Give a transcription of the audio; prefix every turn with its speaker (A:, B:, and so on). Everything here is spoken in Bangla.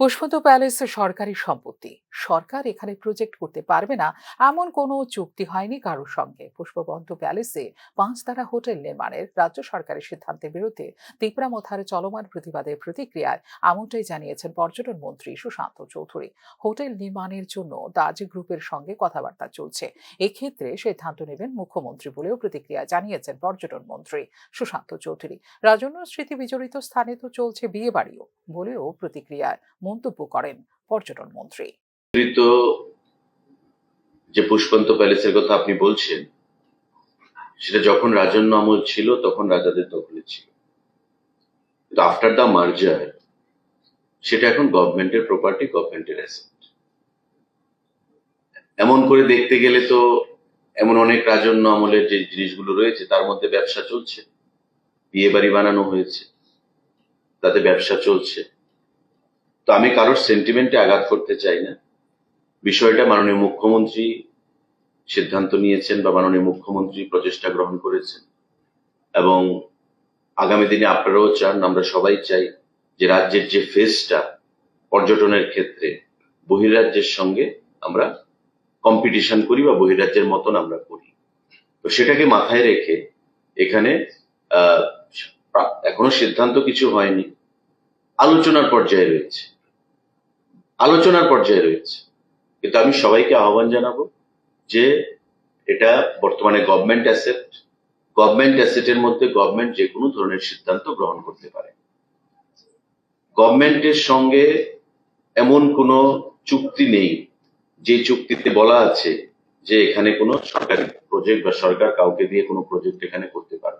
A: পুষ্পত প্যালেস সরকারি সম্পত্তি। সরকার এখানে প্রজেক্ট করতে পারবে না, এমন কোনো চুক্তি হয়নি কারোর সঙ্গে। পুষ্পবন্ত প্যালেসে পাঁচ পাঁচতারা হোটেল নির্মাণের রাজ্য সরকারের সিদ্ধান্তের বিরুদ্ধে তিপ্রামথার চলমান প্রতিবাদের প্রতিক্রিয়ায় এমনটাই জানিয়েছেন পর্যটন মন্ত্রী সুশান্ত চৌধুরী। হোটেল নির্মাণের জন্য দাজ গ্রুপের সঙ্গে কথাবার্তা চলছে। এক্ষেত্রে সিদ্ধান্ত নেবেন মুখ্যমন্ত্রী বলেও প্রতিক্রিয়া জানিয়েছেন পর্যটন মন্ত্রী সুশান্ত চৌধুরী। রাজন্য স্মৃতি বিজড়িত স্থানে তো চলছে বিয়ে বাড়িও বলেও প্রতিক্রিয়ায় মন্তব্য করেন পর্যটন মন্ত্রী।
B: যে পুষ্পন্ত প্যালেসের কথা আপনি বলছেন, সেটা যখন রাজন্য আমল ছিল, তখন রাজাদের দখলে ছিল। আফটার দ্য মার্জার সেটা এখন গভর্নমেন্টের প্রপার্টি গভর্নমেন্টের অ্যাসেট এমন করে দেখতে গেলে তো এমন অনেক রাজন্য আমলের যে জিনিসগুলো রয়েছে, তার মধ্যে ব্যবসা চলছে। বিয়ে বাড়ি বানানো হয়েছে। তাতে ব্যবসা চলছে। তো আমি কারোর সেন্টিমেন্টে আঘাত করতে চাই না। বিষয়টা মাননীয় মুখ্যমন্ত্রী সিদ্ধান্ত নিয়েছেন বা মাননীয় মুখ্যমন্ত্রী প্রচেষ্টা গ্রহণ করেছেন। এবং আগামী দিনে আপনারাও চান, আমরা সবাই চাই যে রাজ্যের যে ফেসটা পর্যটনের ক্ষেত্রে বহিরাজ্যের সঙ্গে আমরা কম্পিটিশন করি বা বহিরাজ্যের মতন আমরা করি। তো সেটাকে মাথায় রেখে এখানে এখনও সিদ্ধান্ত কিছু হয়নি, আলোচনার পর্যায়ে রয়েছে। আলোচনার পর্যায়ে রয়েছে। কিন্তু আমি সবাইকে আহ্বান জানাব যে এটা বর্তমানে গভর্নমেন্ট অ্যাসেট গভর্নমেন্ট অ্যাসেটের মধ্যে গভর্নমেন্ট যে কোনো ধরনের সিদ্ধান্ত গ্রহণ করতে পারে। গভর্নমেন্টের সঙ্গে এমন কোনো চুক্তি নেই, যে চুক্তিতে বলা আছে যে এখানে কোনো সরকারি প্রজেক্ট বা সরকার কাউকে দিয়ে কোনো প্রজেক্ট এখানে করতে পারবে।